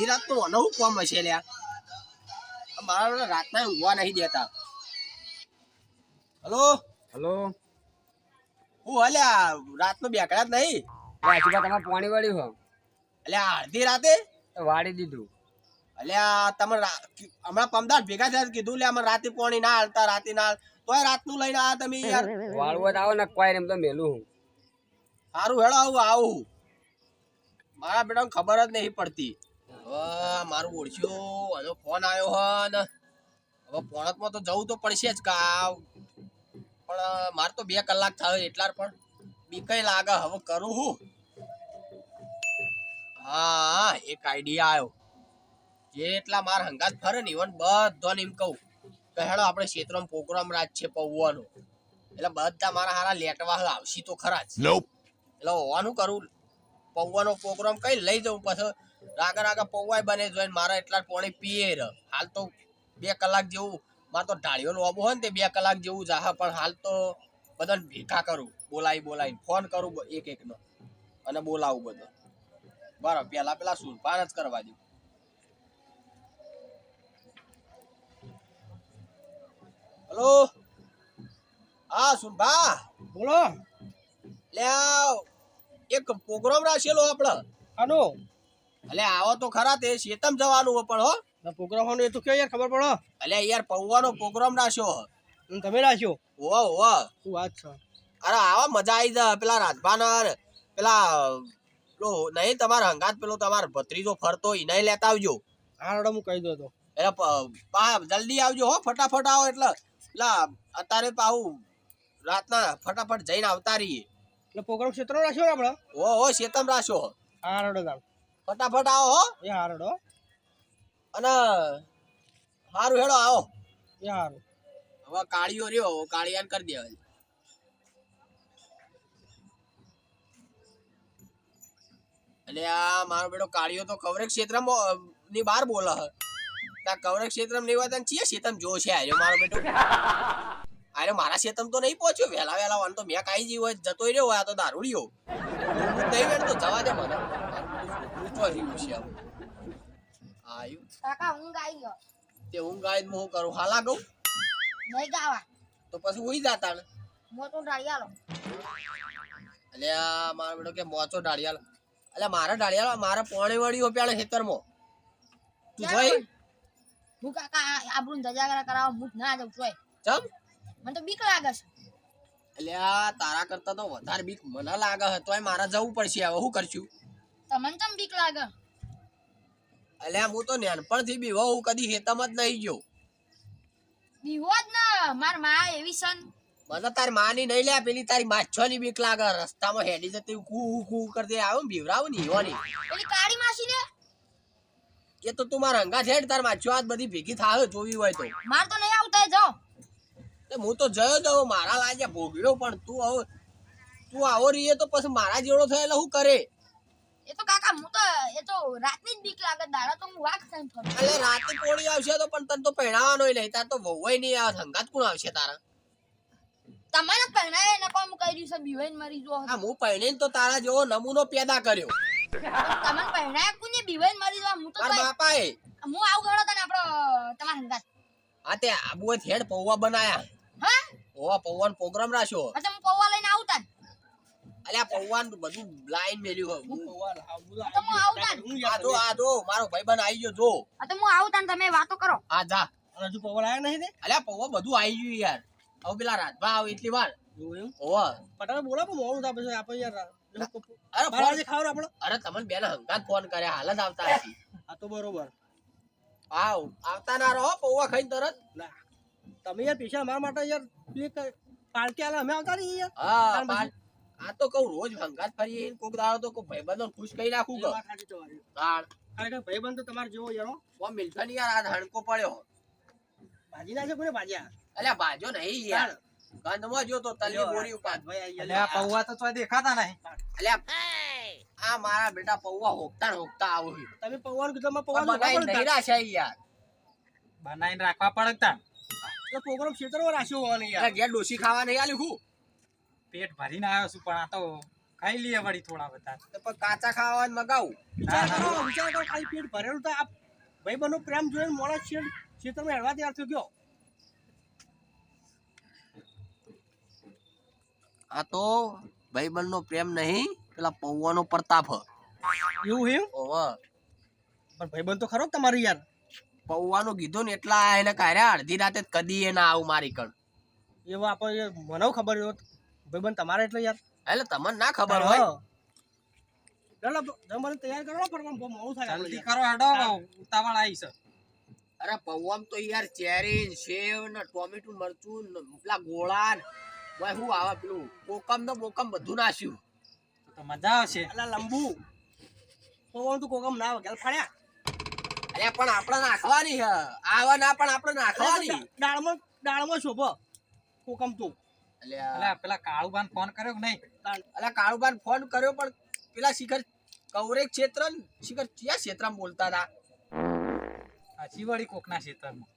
લ્યા આ અડધી રાત તો હું કોમ હશે લ્યા? મારા રાતના ઊંઘવા નહીં દેતા. હલો? હલો? હું હલ્યા રાતનો બેકડા જ નહીં રાજુભા તમારે પાણી વાળ્યું હો અલ્યા અડધી રાતે? વાળી દીધું. અલ્યા તમે હમણાં પમદાર ભેગા થયા કીધું લે અમે રાતે પાણી ના હાલતા રાતે ના તોય રાતનું લઈને આવ્યા તમે યાર. વાળવું આવો ને કોઈ એમ તો મેલું હું. સારું હેડો આવું આવું. મારા બેટાને ખબર જ નહીં પડતી. હવે મારું ઓળખ્યું અને ફોન આવ્યો હ ને હવે પોણતમાં તો જવું તો પડશે જ કા પણ મારે તો બે કલાક થાય એટલા પણ. બીકઈ લાગે હવે કરું હું. હા એક આઈડિયા આવ્યો. જેટલા માર હંગાત ફરે ને ઇવન બધાને એમ કહું કે હેડો આપણે ક્ષેત્રમાં પ્રોગ્રામ રાજ છે પૌવાનો. એટલે બધા મારા હારા લેટવા આવશી તો ખરા જ. એટલે હોવાનું કરું. પૌવાનો પ્રોગ્રામ કઈ લઈ જવું પછી. રાગા રાગા પૌવાય બને જોઈને મારા એટલા પાણી પીએ હાલ તો બે કલાક જેવું મારે તો ઢાળીઓ લોબો હોય ને તે બે કલાક જેવું જાહ પણ હાલ તો બધાને ભેગા કરું બોલાવી બોલાવી ફોન કરું એક એકનો. અને બોલાવું બધો. બરાબર પેલા પેલા સુરપાન જ કરવા દઉં. હલો? હા સુનભા બોલો. લે એક પ્રોગ્રામ રાખેલો આપણે. આનો? એટલે આવો તો ખરા તે શેતમ જવાનું પણ હો. પ્રોગ્રામ હોનો એ તો કે યાર ખબર પડો? અલે યાર પૌવાનો પ્રોગ્રામ રાખ્યો તમે રાખ્યો ઓ ઓ શું વાત છે? અરે આવા મજા આવી જાય. પેલા રાજભાનર પેલા પેલો નહીં તમારા હંગાત પેલો તમાર ભત્રીજો ફરતો એને લેતા આવજો. હા રડો હું કહી દો તો. એટલે પા જલ્દી આવજો હો ફટાફટ આવો એટલે પેલા અત્યારે પાવું રાતના ફટાફટ જઈને આવતા રહીએ. એટલે પ્રોગ્રામ ક્ષેત્ર રાખ્યો આપણે? ઓ હો શેતમ રાખ્યો. હો. રડો ફટાફટ આવો હો. એ હારડો. અને સારું હેડો આવો. એ હારું. હવે કાળીઓ રહ્યો કાળિયાન કરી દેવાય. એટલે આ મારો બેટો કાળિયો તો કવરે ક્ષેત્રમાં ની બહાર બોલે હ ત્યાં કવરે ક્ષેત્રમાં નહીં વાત તો ચિયા ક્ષેત્રમાં જો છે? આર્યો મારો બેટો. અરે મારા ક્ષેત્રમાં તો નહીં પહોંચ્યો. વહેલા વહેલા વાન તો મેં કાઈ જીવ હોય જતો રહ્યો હોય આ તો દારૂડિયો. નહીં વેણ તો જવા દે મને. ઊંચો રહ્યું છે આમ. આયુ. કાકા હું ગાઈ ગયો. તે હું ગાઈ હું કરું? હાલા ગઉં? નહીં ગાવા. તો પછી ઉઈ જાતા ને? મોટો ડાળિયાલો આ મારો બેટો કે મોચો ડાળિયાલો એટલે મારા ડાળિયાલો મારા પોણી વળી પેલા ખેતરમાં. તું જોઈ? હું કાકા આપણું ધજાગરા કરાવવા હું જ ના જઉં છું ચમ? મને તો બીક લાગે છે. આ તારા કરતા તો વધારે બીક મને લાગે છે તોય મારે જવું પડશે હવે. શું કરશું? તમને ચમ બીક લાગે? અલ્યા હું તો નાનપણથી બીવો હું કદી જ નહીં જો બીવો જ ને મારમાં એવી સન. મને તારી માની નહીં લે પેલી તારી માછોની બીક લાગે. રસ્તામાં હેડી જતી કુ કુ કરતી આવ્યો બીવરાવની ને ઈવાની. પેલી કાળી માસી ને? એ તો તું મારા અંગા છેડ તાર માછો હાથ બધી ભેગી થાય જોવી હોય તો. માર તો નહીં આવતા જાઓ હું તો જયો તો મારા લાગે ભોગવ્યો પણ તું આવો. તું આવો રહીએ તો પછી મારા જેવડો થયો એટલે શું કરે? એ તો કાકા હું તો એ તો રાતની જ બીક લાગે દાડા તો હું વાઘ થઈને ફરું. એટલે રાતે કોળી આવશે તો પણ તને તો પહેણાવાનો નહીં તાર તો વહુય નહીં આવે હંગાત કોણ આવશે તારા? તમારે પહેણાય એને કોમ કર્યું છે બીવાઈને મરી જો હા હું પહેણીને તો તારા જેવો નમૂનો પેદા કર્યો. તમને પહેણાય કોને બીવાઈને મરી જો હું તો બાપાએ. હું આવું ગણો તને આપણો તમાર હંગાત. આ તે આબુ હેડ પૌવા બનાયા. હા? પૌવા પૌવાનો પ્રોગ્રામ રાખ્યો. હા તો હું પૌવા લઈને અલ્યા પૌવાનું બધું લાઈન મેલ્યું તો હું આવું તાન. આ જો આ જો મારો ભાઈબંધ આવી ગયો જો. હા તો હું આવું તાન તમે વાતો કરો. આ જા. હજુ પવન નહીં અલ્યા પૌવા બધું આવી ગયું યાર. હવે પેલા રાજભા આવે એટલી વાર. ઓવા પટાને બોલા પણ મોડું થાય પછી આપણે યાર અરે બાર ખાવ આપણે? અરે તમને બેન હંગાત ફોન કર્યા હાલ જ આવતા હતી આ તો બરોબર. આવ આવતા ના રહો પૌવા ખાઈને તરત. ના. તમે યાર પૈસા અમારા માટે યાર પાર્ટી આલે અમે આવતા નહીં યાર. હા આ તો કહું રોજ હંગાત ફરી કોક દાડો તો કોઈ ભાઈબંધો ખુશ કરી નાખું એ કે. વાત સાચી તમારી. તાણ. ખરેખર ભાઈબંધ તો તમારે જેવો યારો હો. ઓ મિલ્ટન યાર આ હણકો પડ્યો. ભાજી ના છે કોને ભાજ્યા? અલ્યા ભાજો નહીં યાર. ગંધમાં જો તો તલી બોરી આઈ એટલે પૌવા તો તો દેખાતા નહીં. અલ્યા આ મારા બેટા પૌવા હોકતા હોકતા આવો છે. તમે પૌવાનું કીધું અમે પૌવા પૌવાનું નહીં રાખ્યા યાર. બનાવીને રાખવા પડતા તો પ્રોગ્રામ ક્ષેત્રો રાખ્યો હોવાની યાર. ઘેર ડોસી ખાવા નહીં આલ્યું હું. પેટ ભરીને આવ્યો છું પણ આ તો ખાઈ લઈએ વળી થોડા બધા. પણ કાચા ખાવા મગાવું. વિચાર કરો વિચાર કરો ખાલી પેટ ભરેલું તો આ ભાઈબંધનો પ્રેમ જોઈને મોડા છે તમે હેડવા તૈયાર થયો ગયો. આ તો ભાઈબંધ નો પ્રેમ નહીં પેલા પૌવાનો પ્રતાપ એવું હે. ઓવે. પણ ભાઈબંધ તો ખરો જ તમારું યાર. પૌવાનું કીધું ને એટલા એને કાઢ્યા અડધી રાતે કદી એ ના આવું મારી કણ. એવું આપણે મને ખબર હોત ભાઈબંધ તમારે એટલે યાર. એટલે તમને ના ખબર હોય. ચાલો જમવાનું તૈયાર કરો પણ બહુ મોડું થાય જલ્દી કરો હેડો ઉતાવળ આવી છે. અરે પૌવામ તો યાર ચેરી સેવ ને ટોમેટું મરચું ને પેલા ગોળા ને ભાઈ હું આવે પેલું કોકમ ને બોકમ બધું નાશ્યું તો તો મજા આવશે. એટલે લંબુ. પવન તો કોકમ ના ફાડ્યા અરે પણ આપણે નાખવાની હ આવા ના પણ આપણે નાખવાની. દાળમાં દાળમાં શોભો. કોકમ તો. અલ્યા. પેલા કાળુબાન ફોન કર્યો કે નહીં? અલ્યા કાળુબાન ફોન કર્યો પણ પેલા શિખર કવરેજ ક્ષેત્ર શિખર ક્યાં ક્ષેત્રમાં બોલતા હતા? હજી કોકના ખેતરમાં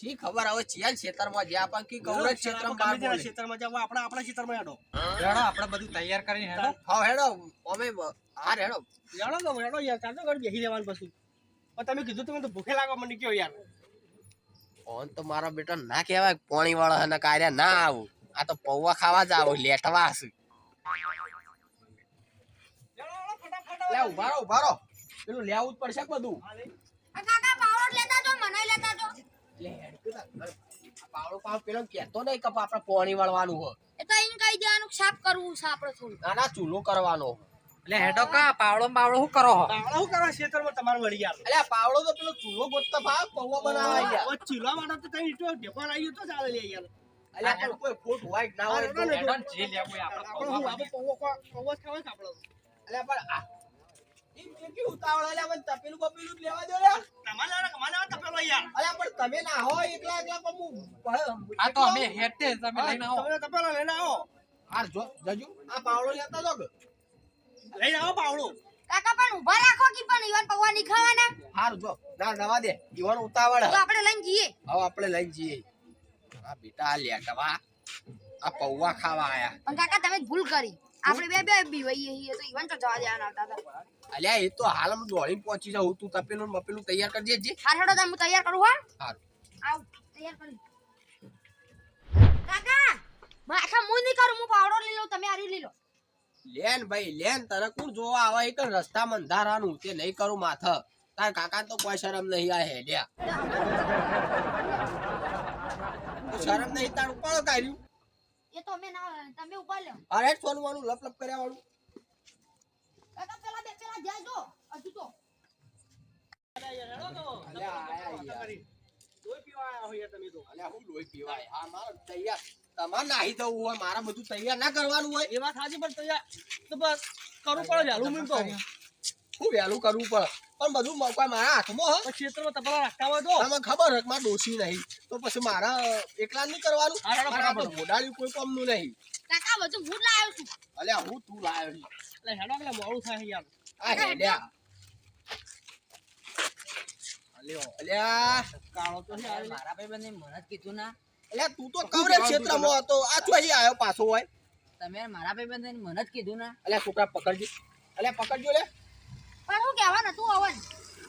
શી ખબર હવે ચિયા ક્ષેત્રમાં જ્યાં પણ કી કવરેજ ક્ષેત્રમાં બાર બોલે. ક્ષેત્રમાં જાવ આપણે આપણા ક્ષેત્રમાં હેડો. હેડો આપણે બધું તૈયાર કરીને હેડો. હા હેડો અમે હા હેડો. હેડો તો હેડો યાર ચાલો ઘર બેસી રહેવાનું પછી. પણ તમે કીધું તમે તો ભૂખે લાગવા મને કયો યાર. ફોન તો મારા બેટા ના કહેવાય પોણી વાળા હને કાર્યા ના આવું. આ તો પૌવા ખાવા જાવ લેટવા હશે. લે ઊભા રહો પેલું લેવું જ પડશે બધું. આ કાકા પાવડો લેતા જો મને લેતા જો લે હેડ પેલા આ પાવડો પાવ પેલો કહેતો નહીં કે આપણે પોણી વાળવાનું હો એ તો એને કહી દેવાનું સાફ કરવું છે આપણે થોડું. ના ના ચૂલો કરવાનો એટલે હેડો કા પાવડો પાવડો શું કરો પાવડો શું કરવા ક્ષેત્રમાં તમારે વળી ગયા. એટલે પાવડો તો પેલો ચૂલો ગોતતા ભાવ પૌવા બનાવવા ગયા ચૂલા માટે તો ઈટો ઢેપાર આવ્યું તો ચાલે લઈ યાર અલ્યા પણ કોઈ ખોટ હોય ના હોય તો હા, જે લેવું આપણે આપણે હું આપણે પૌવો પૌવો જ ખાવાય કે અલ્યા પણ આ કેટલી ઉતાવળ અલ્યા મને તપેલું બપેલું લેવા દો લ્યા. તમારે લાવે કે આવે તપેલો યાર અલ્યા પણ તમે ના હોય એકલા એકલા પણ હું આ તો અમે હેડતે તમે લઈને આવો. તમે તપેલો લઈને આવો. હાર જો જજુ. આ પાવડો લેતા જો લઈને આવો પાવડો. કાકા પણ ઊભા રાખો કે પણ ઈવન પૌવા નહીં ખાવાના? હાર જો. ના નવા દે. ઈવન ઉતાવળ તો આપણે લઈને જઈએ. હવે આપણે લઈને જઈએ. આ બેટા આ લેટવા આ પૌવા ખાવા આયા. પણ કાકા તમે ભૂલ કરી. આપણે બે બે બીવાઈએ છીએ તો ઈવન તો જવા દેવાના હતા અલ્યા એ તો હાલ હું પહોંચી જાઉં. તું તપેલું મપેલું તૈયાર કરજે જે હાર હેડો તમે તૈયાર કરું હા. હાર. આવ તૈયાર કરી. કાકા માખા હું નહીં કરું હું પાવડો લઈ લઉં તમે આરી લઈ લો. લેન ભાઈ લેન તને કોણ જોવા આવે? એ રસ્તા મંધારાનું તે નહીં કરું માથ. તાર કાકા તો કોઈ શરમ નહીં આ હેડ્યા. શરમ નહીં તાર ઉપાડો કાઢ્યું એ તો અમે ના તમે ઊભા લો અરે સોનવાનું લપ લપ કર્યા વાળું. કાકા પેલા બે પેલા જાય જો. હજુ તો. અલ્યા આયા યાર. લોહી પીવા આયા હોય યાર તમે તો. અલ્યા હું લોહી પીવાય? હા મારે તૈયાર. તમારે નાહી દઉં હોય મારા બધું તૈયાર ના કરવાનું હોય. એ વાત સાચી પણ તૈયાર. તો બસ કરવું પડે હું વહેલું કરવું પડે પણ બધું કોઈ મારા હાથમાં હ. ક્ષેત્રમાં તપેલા રાખતા હોય તો. તમને ખબર હે કે મારે ડોસી નહીં. તો પછી મારા એકલા નહીં કરવાનું? મારે તો. કોઈ કામનું નહીં. કાકા બધું હું લાવ્યો છું. અલ્યા હું તું લાવ્યો છું. એટલે હેડો એટલે મોડું થાય યાર. આ હેડ્યા. અલ્યો અલ્યા. કાળો તો છે મારા ભાઈ બંને મને જ કીધું ના. અલ્યા તું તો કવરેજ ક્ષેત્રમાં હતો? આ તો અહીં આવ્યો પાછો હોય. તમે મારા ભાઈ બંને મને જ કીધું ના. અલ્યા છોકરા પકડજી. અલ્યા પકડજો લે. પણ હું કહેવા નતું અવન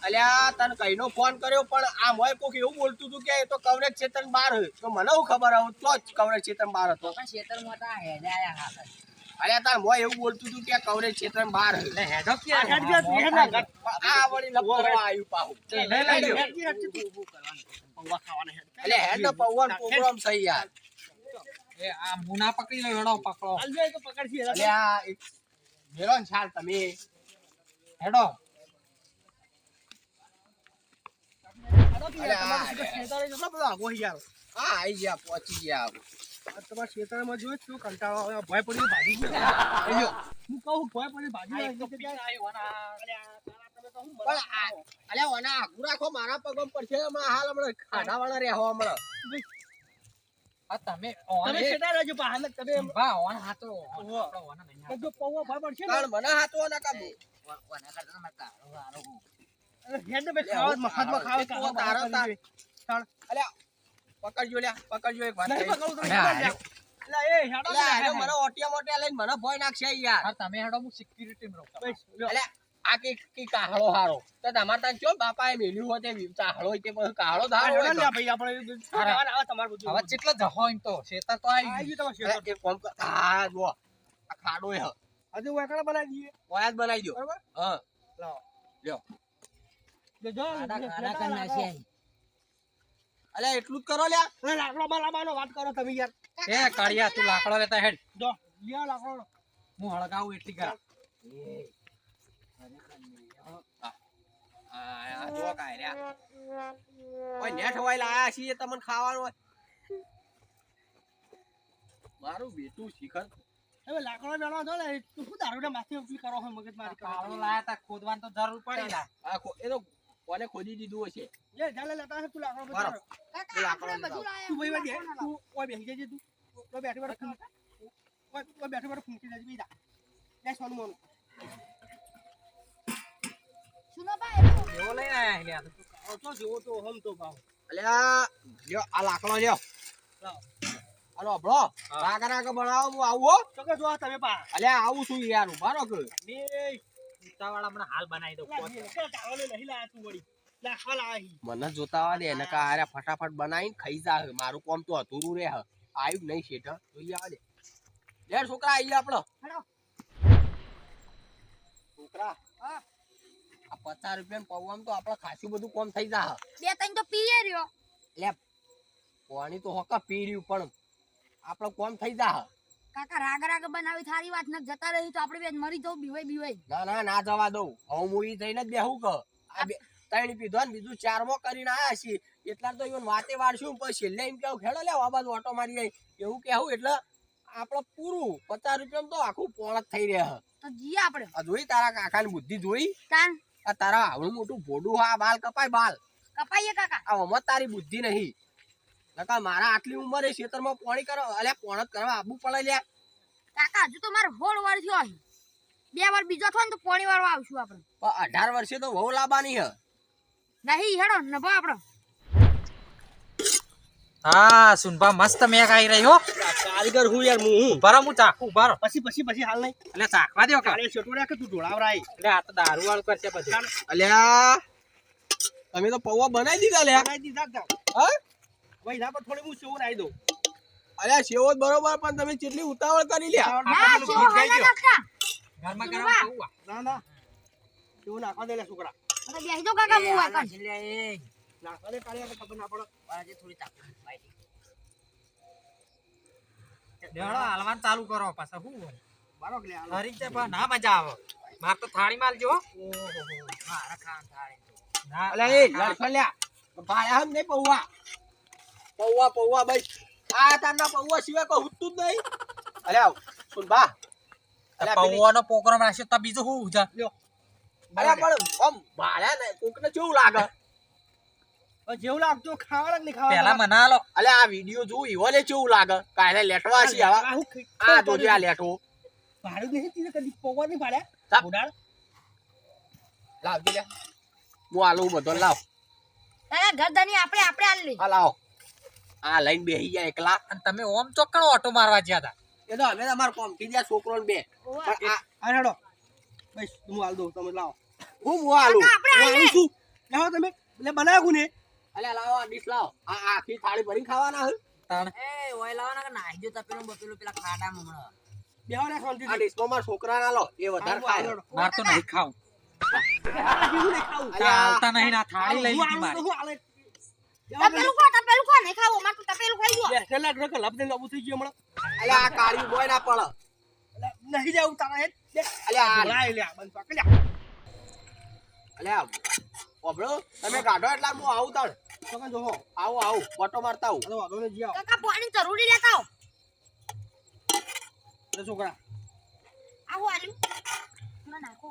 અલ્યા તને કઈનો ફોન કર્યો પણ આ મોય કોક એવું બોલતું હતું કે એ તો કવરેજ ક્ષેત્ર બહાર તો મને હું ખબર હવે તો જ કવરેજ ક્ષેત્ર બહાર હતો. પણ ખેતરમાં તો હેડે હા અલ્યા તાર મોય એવું બોલતું હતું કે કવરેજ ક્ષેત્ર બહાર એટલે હેડો કે. આ વળી લપ આવ્યું પાહું. હેડ ગઈ તું. પૌવા ખાવાના હેડ. એટલે હેડ નો પ્રોગ્રામ થઈ યાર. એ આ મુના પકડી. લો હેડો પકડો તો પકડશી, અલ્યા એક છાલ તમે. હેડો. તમે હાથો હું પણ મરા આ અલ્યા ઓના આગુ રાખો મારા પગમ પડશે હાલ હમણાં ખાડા વાળા રહેવા હમણાં. તમે તમે ખેતર રહેજો, પણ તમે બા ઓન હાતો ઓન નહીં હાતો. પૌવા ભય પડશે મને હાથો ના કાબુ ખાવા ખાવા ખાવા સિક્યુરિટી માં આ કે કે હારો તો તમારે ત્યાં ચો બાપાએ મેલ્યું હોય તે કાહળો ભાઈ આપણે તમારે બધું હવે કેટલો જહો તો શેતર તો આવી કામ ખાડો હજુ વાકડા બનાવી દઈએ. ઓયા જ બનાવી દો. બરોબર? હા. લાવો લ્યો. અલે એટલું જ કરો લ્યા. લાકડો માં લાવવાનો વાત કરો તમે યાર. એ કાળિયા તું લાકડો લેતા હેડ. જો લ્યો લાકડો. હું હળગાવું એટલી કરા આ આ જો કાય રહ્યા. ઓય નેટ હોય લાયા છીએ તમને ખાવાનું હોય. મારું બેટું શિખર હવે લાકડો મેળવા દો ને તું શું દારૂને માથે ઉપલી કરો હોય મગજ મારી કાળો લાયા તા ખોદવાની તો જરૂર પડી ના. આ એ તો કોને ખોદી દીધું હશે? લે જાલે લેતા હે તું લાકડો બધો આપણે બધું લાયા તું ભાઈ વાગે તું ઓય બેસી જજે તું. તો બેઠી બેઠી ફૂંકી ઓય ઓય બેઠી બેઠી ફૂંકી જજે બીજા લે સોનું મોનું. સુનો ભાઈ એવો? લઈને આયા લે આ તો. જો તો હમ તો ભાવ. અલ્યા લ્યો આ લાકડો લ્યો. લાવો. હાલો અભળો. રાગ રાગ બનાવો હું આવું હો. તો કે જો તમે પા અલે આવું છું યાર ઉભારો કે. મે ઉતાવાળા મને હાલ બનાવી દઉં લા, ચાલ ચાવલે નહીં લાયા તું વળી. મને જોતા દે એને કા આરે ફટાફટ બનાવીને ખાઈ જા મારું કામ તો અધૂરું રે હ. આવ્યું નહીં શેઠ જોઈએ આવે દે. લે છોકરા આવી આપણો. છોકરા હા. આ પચાસ રૂપિયા પૌવામાં તો આપણે ખાસું બધું કોમ થઈ જા બે ત્રણ તો પીએ રહ્યો. પાણી તો હોકા પી રહ્યું પણ. આપણે કોમ થઈ જા કાકા રાગ રાગ બનાવી થારી વાત ન જતા રહી તો આપણે બેન મરી જવું બીવાય બીવાય. ના ના ના જવા દઉં. હું મૂવી થઈને જ બેહું બે ત્રણ પીધો ને બીજું ચારમો કરીને આયા છીએ. એટલા તો ઈવન વાતે વાળશું પછી છેલ્લે એમ કેવું ખેડો લે આ બાજુ ઓટો મારી જાય એવું કેવું એટલે આપણે પૂરું પચાસ રૂપિયામાં તો આખું પોણ જ થઈ રહ્યા તો જીએ આપણે. આ જોઈ તારા કાકાની બુદ્ધિ જોઈ? તાન. આ તારા આવડું મોટું ભોડું હા બાલ કપાય બાલ. કપાઈએ કાકા. આ તારી બુદ્ધિ નહીં. નકા મારા આટલી ઉંમરે ખેતરમાં પોણી કરો અલ્યા પોણ જ કરવા આબુ પડે લ્યા કાકા હજુ તો મારે હોળ વાર થયો છે બે વાર બીજો થયો ને તો પોણી વાળવા આવશું આપણે. પણ અઢાર વર્ષે તો વહુ લાવવાની હે. નહીં હેડો નભો આપણો. હા સુનભા મસ્ત મેક આવી રહી હો. કારીગર હું યાર હું હું. બરો હું ચાખું બરો પછી પછી પછી હાલ નહીં. એટલે ચાખવા દો કે. કાલે શેટો રાખ તું ઢોળાવરાય એટલે આ તો દારૂ વાળું કરશે પછી અલ્યા તમે તો પૌવા બનાવી દીધા લ્યા બનાવી દીધા હા? ભાઈ ના પર થોડી હું સેવું નાઈ દઉં. અરે સેવો જ બરોબર પણ તમે કેટલી ઉતાવળ કરી લ્યા. ના પેલું હાલા નાખતા ઘરમાં ગરમ ના ના. સેવું નાખવા દે લે છોકરા. અરે બેસી દો કાકા હું વાકણ નાખવા દે કાળિયા આપણે ખબર ના પડે. લેવડો હાલવાન ચાલુ કરો પાછા શું હોય? બારો કે લે હરી તે પણ ના મજા આવે. માર તો થાળી માલ જો ના અલે એ લડખો લ્યા. ભાયા હમ નહીં પૌવા. પૌવા પૌવા ભાઈ. આ તારના પૌવા સિવાય કોઈ હુતું જ નહીં. અલ્યા સુન બા. પૌવાનો પ્રોગ્રામ રાખ્યો તા બીજું શું છે અરે પણ ઓમ ભાળ્યા ને કોકને કેવું લાગે. જેવું લાગતું ખાવાના કે નહીં ખાવાના? પેલા મના લો અલ્યા આ વિડિયો જોઉં ઈવોને કેવું લાગે. કાલે લેટવા છે આવા. આ હું જોજે આ લેટો ભાડું નહીં તીને કદી? પૌવા નહીં ભાડ્યા? સાપ. બુડાળ. લાવજે લે હું આલું બધો લાવ. કાકા ગરદની આપણે આપણે આલી આ લાવ. આ લઈને બેહી ગયા એકલા અને તમે ઓમ ચોક્કણ ઓટો મારવા ગયા હતા એ તો અમે તમાર કોમથી ગયા છોકરો બે. આ હેડો. બસ, હું હાલ દઉં, તમે લાવો. હું હું હાલું? કાકા હું આલી છું. લાવો તમે. એટલે બનાવ્યું ને. અલ્યા લાવો આ ડીશ લાવો. આ આખી થાળી ભરી ખાવાના હે તાણ. બેહો ને શાંતિથી. આ ડીશમાં મારા છોકરા ના લો એ વધારે હાલો, ખાય. માર તો નહીં ખાવું નહીં ચાલતા નહીં ના થાળી લઈ લીધી મારી. તપેલું ખો તપેલું ખો નહીં ખાવું મારે તપેલું ખાઈ ગયો બે, છેલ્લા ડ્રગ લપ થઈ ગયું હમણાં. અલ્યા આ કાળી બોય ના પડે નહીં જાવું તારા હેડ. બે. આ- ઢોળાય લ્યા, બંધ પકડ લ્યા. અલ્યા ઓબળો તમે કાઢો એટલે હું આવું તણ તો જોહો. આવું આવું ઓટો મારતા આવું જી આવો. કાકા પાણી જરૂરી લેતા આવો એટલે છોકરા. આવું આલ્યું ના નાખો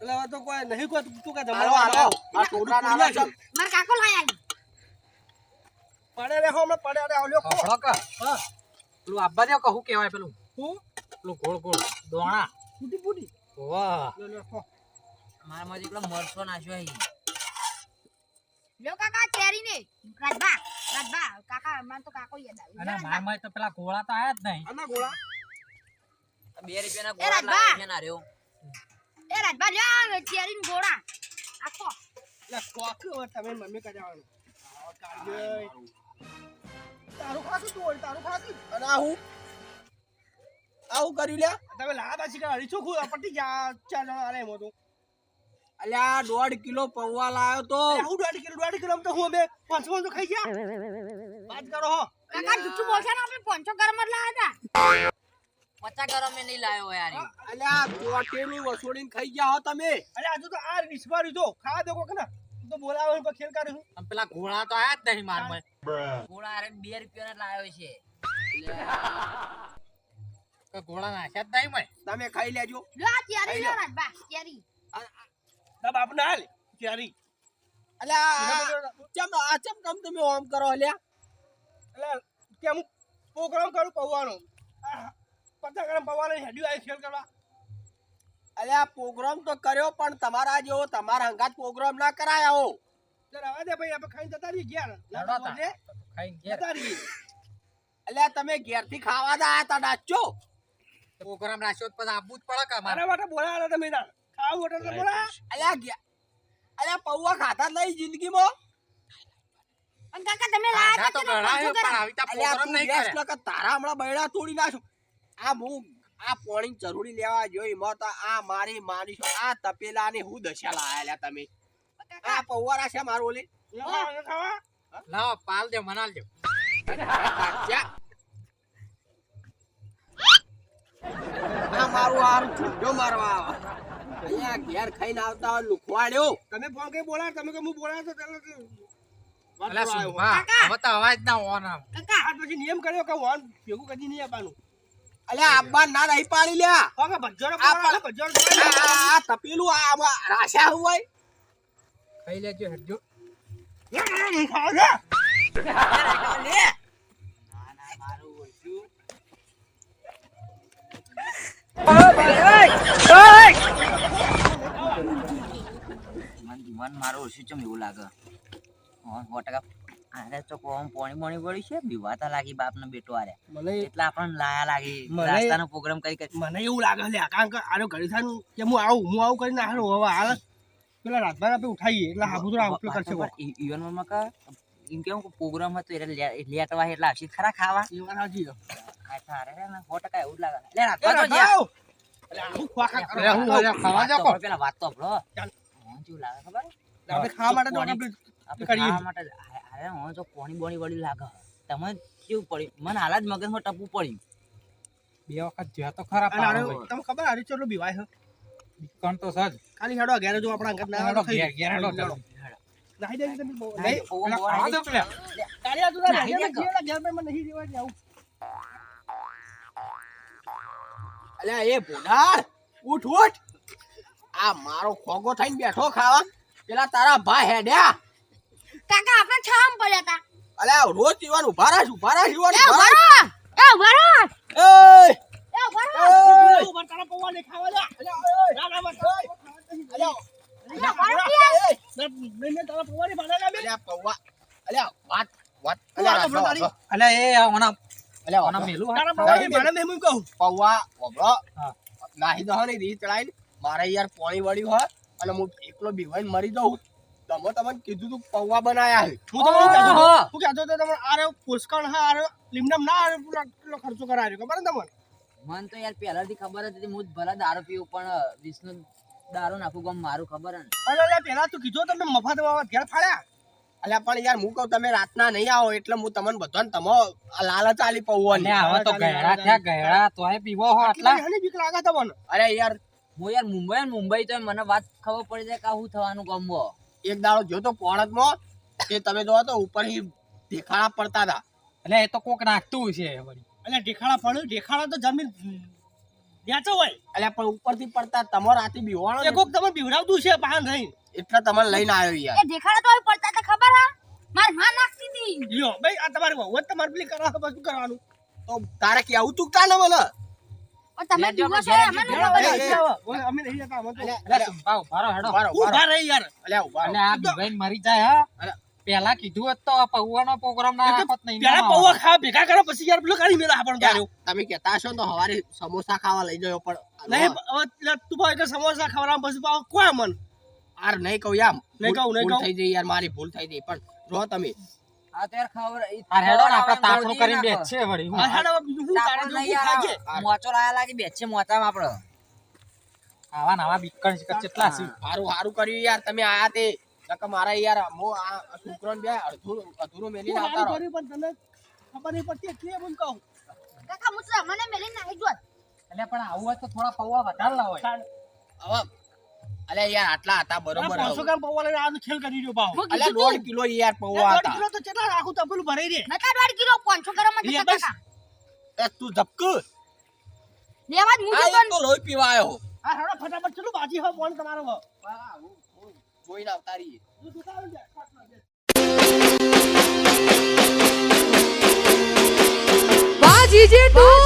એટલે તો કોઈ નહીં કોઈ તું- તું જમાડો બનાવ. આ ટોડા ના આવે મારા કાકો લાય આલી પડે રે હો, હમણાં પડે રે, હાલ્યો, ખો. હફળો હા. પેલું આબ્બા દેવ કહું કહેવાય પેલું? હું? પેલું ગોળ ગોળ. દોણા. ફૂટી ફૂટી. વાહ. લો લો ખો. મારા માં એકલો મરસો નાખ્યો લ્યો કાકા કેરી ને રાજભા રાજભા કાકા મને તો કાકો યાદ આવ્યું અને મારમાં તો પેલા ગોળા તો આયા જ નહીં. અને ગોળા? બે રૂપિયાના એ ગોળા લાવ્યા ના ને એ રાજભા લ્યો કેરી ને ગોળા. આખો લે કોક તમે મમ્મી કરાવવાનું આવો કાઢ્યો. તારું ખાતું તું હોય, તારું ખાતું અને આ હું? આવું કર્યું લ્યા? તમે લાયા પછી કે અઢીસો ખુ- પટી ગયા ચાર જણા એમ હતું. અલ્યા દોઢ કિલો પૌવા લાયો તો. હું દોઢ કિલો દોઢ કિલો તો હું અમે ખાઈ ગયા. વાત કરો હો. કાકા જુઠ્ઠું બોલશે ને આપણે ગરમ જ લાયા હતા ગરમ નહીં યાર. અલ્યા ચોટેલું વસોડીને ખાઈ ગયા હો તમે. અલ્યા આજુ તો આ રિસ્માર્યું તો ખાવા દો કોક ને તું બોલાવે પર ખેલ કરે હું પેલા ઘોડા તો આયા જ નહીં મારમાં ઘોડા અરે બે રૂપિયાના લાવ્યો છે. તો ગોળા નાખ્યા જ નહીં મેં તમે ખાઈ લેજો. લો ચેરી કેરી ખાઈ લ્યો લો. રાજભા કેરી. ના બાપ ના હાલ. ચેરી અલ્યા ચમ આ ચમ કમ તમે ઓમ કરો અલ્યા એટલે કેમ? હું પ્રોગ્રામ કરું પૌવાનો. આ પચાસ ગ્રામ પૌવાનો હેડ્યું આવી ખેલ કરવા. અલ્યા પ્રોગ્રામ તો કર્યો પણ તમારા જેવો તમારા હંગાત પ્રોગ્રામ ના કરાયા તો દે ભાઈ આપણે ખાઈને જતા રહી ગયા ખાઈને જતા રહી અલ્યા તમે ઘેરથી ખાવા દા આયા તા ડાચો પ્રોગ્રામ રાખ્યો તો પછી આપવું જ પડે કે મારા માટે બોલાયા તમે ના ખાવું હોટલ તો બોલા અલ્યા ગયા અલ્યા પૌવા ખાતા નહીં જિંદગીમાં. માં કાકા તમે લાયા તો ઘણા પણ આવી તા પ્રોગ્રામ નહીં કરે. તારા હમણાં બૈડા તોડી નાખું આ હું આ પોણી જરૂરી લેવા જોઈ મત આ મારી માની છો આ તપેલા ને હું દશા લાયા તમે. આ પૌવારા છે મારું ઓલી? લાવ પાલ દે મનાલ દે. આ મારું આમ છૂટો મારવા અહીંયા ઘેર ખાઈને આવતા હોય લુખવાડ્યો. તમે ફોન કઈ બોલા તમે કે હું બોલા છો તો. હવે તો અવાજ ના ઓન કાકા પછી નિયમ કર્યો કે ઓન ભેગું કદી નહીં આપવાનું. અલ્યા આબ્બા ના નહીં પાડી લ્યા હવે ભજ્જોનો આ પણ- આ- તપેલું આ રાશા હોય. ખાઈ લેજો. લે. મન મન મારું ઓછું ચમ એવું લાગે? હા સો ટકા. આરે તો કોમ પાણી પાણી પડી છે. બીવાતા લાગી બાપ ને બેટો આરે. મને એટલા આપણને લાયા લાગી. રાસ્તાનો પ્રોગ્રામ કરી કરી મને એવું લાગે લે કારણ કે આનો ઘડી થાન કે હું આવું હું આવું કરીને હારું હવે હાલ પેલા રાતભર આપણે ઉઠાઈએ એટલે હાબુ તો ઉપયોગ કરશે ઈવનમાં કા એમ કેમ પ્રોગ્રામ હતો એટલે લેટવા એટલે આવશે ખરા ખાવા. એ વાત સાચી છે. આ તારે રે ને સો ટકા એવું લાગે. લે રાખવા તો કરો. હું અલ્યા ખાવા વાત જા તો કો ભરો, પેલા વાત તો આપણો. ચાલ. હું લાગે ખબર? આપણે ખાવા માટે તો આપણે આપણે કરીએ. ખાવા માટે અરે હું તો કોણી બોણી વળી લાગે. તમે કેવું પડ્યું? મને હાલ જ મગજમાં ટપવું પડ્યું. બે વખત જ્યાં તો ખરા પાડો ભાઈ. તમને ખબર હારી ચેટલો બીવાય છે બીકણ તો સજ. ખાલી હેડો ઘેર જો આપણા ઘર ના હેડો, ઘેર, ઘેર હેડો. નાહી તમે નહીં, દો પેલા. તું નાહી ઘેર નહીં અલ્યા એ ભોડાર ઉઠ ઉઠ. આ મારો ખોગો થઈને બેઠો ખાવા. પેલા તારા ભા હેડ્યા. કાકા આપણે છામ પડ્યા હતા અલ્યા રોજ જીવાનું ઊભા રાખ ઊભા રાખ જીવાનું એ ઊભા રાખ. એ ભરો એય! એ ભરો એય! ઉપર તારા પૌવા નહીં ખાવા લે. ના, ના, બસ. અલ્યા, અલ્યા, ભરો કે? એય! મેં તારા પૌવા ની પૌવાની ભાડા લે બે. અલ્યા પૌવા અલ્યા વાત વાત અલ્યા. અલ્યા એ ઓના અલ્યા ઓના મેલું હા. તારા પૌવાની ભાડા મેં હું કહું. પૌવા વાપરો. નાહી દો ને રીત ચડાઈને મારે યાર પાણી વળ્યું હોય અને હું એકલો બીવાઈને મરી જાઉં તમે તમને કીધું તું પૌવા બનાયા છે. હું તમને કહેતો હતો. હું? કહેતો હતો તમને આરે પુષ્કળ હા આરે લીમડામ ના આરે પેલો ખર્ચો કરાયો ખબર ને તમને? મને તો યાર પહેલાથી ખબર હતી હું ભલે દારૂ પીવું પણ વિષ્ણુ દારૂ નાખું ગમ મારું ખબર ને. અરે પેલા તું કીધું તમે મફતમાં ઘેર ફાડ્યા અલ્યા પણ યાર હું કહું તમે રાતના નહીં આવો એટલે હું તમને બધાને તમો લાલચ આલી પૌવાની. ને હવે તો ગયડા થયા ગયડા તોય પીવો હો આટલા. આટલા બીક લાગે તમને? અરે યાર હું યાર મુંબઈ મુંબઈ તો મને વાત ખબર પડી જાય કે હું થવાનું ગમવો એક દાડો જોતો તો પોણતમાં તે તમે જોવો તો ઉપરથી દેખાડા પડતા હતા. એટલે એ તો કોક નાખતું છે વળી. એટલે ઢેખાડા પડ્યું. ઢેખાડા તો જમીન ન્યાચો હોય. અલ્યા પણ ઉપરથી પડતા તમારો રાતે બીવાણો કોક તમે બીવડાવતું છે પાન નહીં એટલે તમારે લઈને આવ્યો યાર. એ દેખાડા તો પડતા હતા ખબર હા? મારમાં નાખતી હતી લ્યો ભાઈ આ તમારી વહુ તમારે પેલી કરવા તો શું કરવાનું? તો તારે કેવું તું કા ને મને? તમે લેજો, છો અમે નું ખબર. છે. અમે નહીં જતા અમે તો. અલ્યા, ભારો હેડો. ઊભા રહો, યાર. અલ્યા ઊભા અને આ ભાઈ મરી જાય હા? પેલા કીધું હોત તો આ પૌવાનો પ્રોગ્રામ ના એ નહીં પેલા પૌવા ખા ભેગા કરો પછી યાર પેલો કાઢી મેલા આપણ કર્યો તમે કહેતા છો ને તો હવારે સમોસા ખાવા લઈ જયો પણ નહીં તું ભાઈ કે સમોસા ખાવા પછી પાવ કોઈ મન? યાર નહીં કહું યાર નહીં કહું, નહીં કહું. થઈ જઈ યાર મારી ભૂલ થઈ જઈ. પણ જો તમે આ ખબર આ હેડો ને આપણે ખવડાવવાનું કરીને નાખો. વળી હું આ બીજું શું તારે તાપણ ખાજે. મોચો લાયા લાગી બેસ મોચામાં આપડે. આવા નવા બીકણ છે કેટલા છે. સારું સારું કર્યું યાર તમે આયા તે. નકર મારા યાર મો આ છોકરાને બે અડધું અધૂરું મેલીને આવતા હારું પણ તને ખબર નહીં પડતી એટલે એમ કહું. કાકા હું મને મેલીને નાખી જો એટલે પણ આવું હોય તો થોડા પૌવા વધારે લાવો હવે અલે યાર આટલા હતા બરોબર પાંચસો ગ્રામ પૌવા લઈને આનો ખેલ કરી રહ્યો ભાવ અલે દોઢ કિલો યાર પૌવા હતા દોઢ કિલો તો કેટલા રાખું તો પેલું ભરાઈ રે નતા દોઢ કિલો પાંચસો ગ્રામમાં જતા હતા એ તું ધબક લેવા જ મુજો તો લોહી પીવા આવ્યો આ હડો ફટાફટ ચલો બાજી હો બોલ તમારો હો. જોઈને આવતા રહીએ તું દુકાન જા બાજી જે. તું